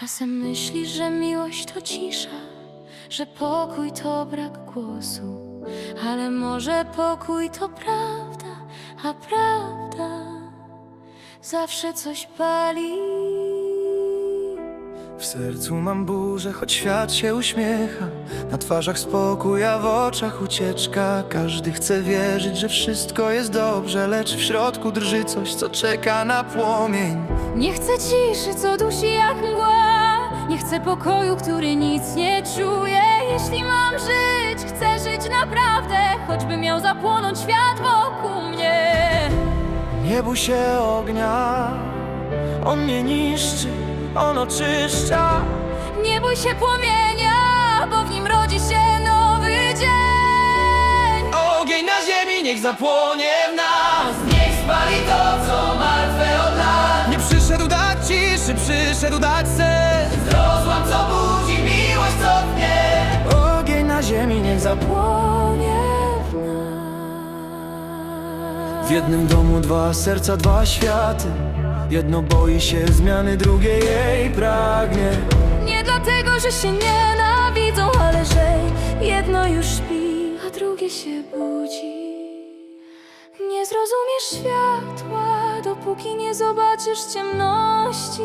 Czasem myślisz, że miłość to cisza, że pokój to brak głosu, ale może pokój to prawda, a prawda zawsze coś pali. W sercu mam burzę, choć świat się uśmiecha Na twarzach spokój, a w oczach ucieczka Każdy chce wierzyć, że wszystko jest dobrze Lecz w środku drży coś, co czeka na płomień Nie chcę ciszy, co dusi jak mgła. Nie chcę pokoju, który nic nie czuje. Jeśli mam żyć, chcę żyć naprawdę, choćby miał zapłonąć świat wokół mnie. Nie bój się ognia, on mnie niszczy, on oczyszcza. Nie bój się płomienia, bo w nim rodzi się nowy dzień. Ogień na ziemi niech zapłonie w nas. Niech spali to, co martwe od lat. Nie przyszedł dać ciszy, przyszedł dać sens Rozłam, co budzi miłość, co dnie Ogień na ziemi niech zapłonie W jednym domu dwa serca, dwa światy Jedno boi się zmiany, drugie jej pragnie Nie dlatego, że się nienawidzą, ale że jedno już śpi, a drugie się budzi. Nie zrozumiesz światła, dopóki nie zobaczysz ciemności.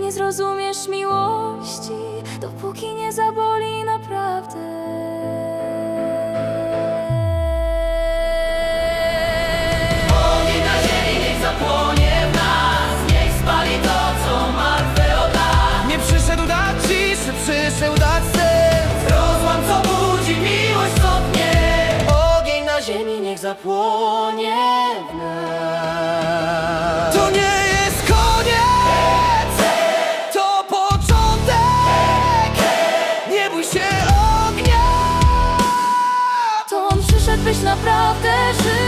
Nie zrozumiesz miłości, dopóki nie zaboli naprawdę. Zapłonie w nas To nie jest koniec To początek. Nie bój się ognia. To on przyszedł, byś naprawdę żył.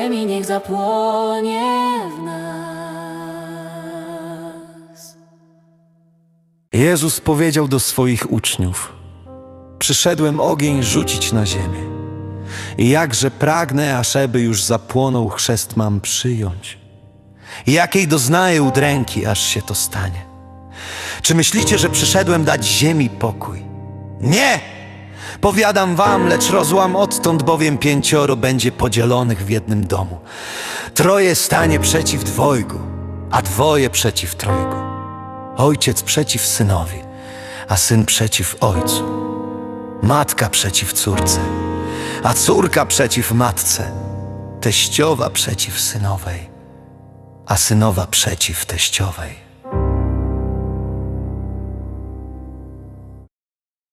Ziemi niech zapłonie w nas. Jezus powiedział do swoich uczniów Przyszedłem ogień rzucić na ziemię jakże pragnę, ażeby już zapłonął chrzest mam przyjąć jakiej doznaję udręki, aż się to stanie Czy myślicie, że przyszedłem dać ziemi pokój? Nie! Powiadam wam, lecz rozłam odtąd, bowiem pięcioro będzie podzielonych w jednym domu. Troje stanie przeciw dwojgu, a dwoje przeciw trojgu. Ojciec przeciw synowi, a syn przeciw ojcu. Matka przeciw córce, a córka przeciw matce. Teściowa przeciw synowej, a synowa przeciw teściowej.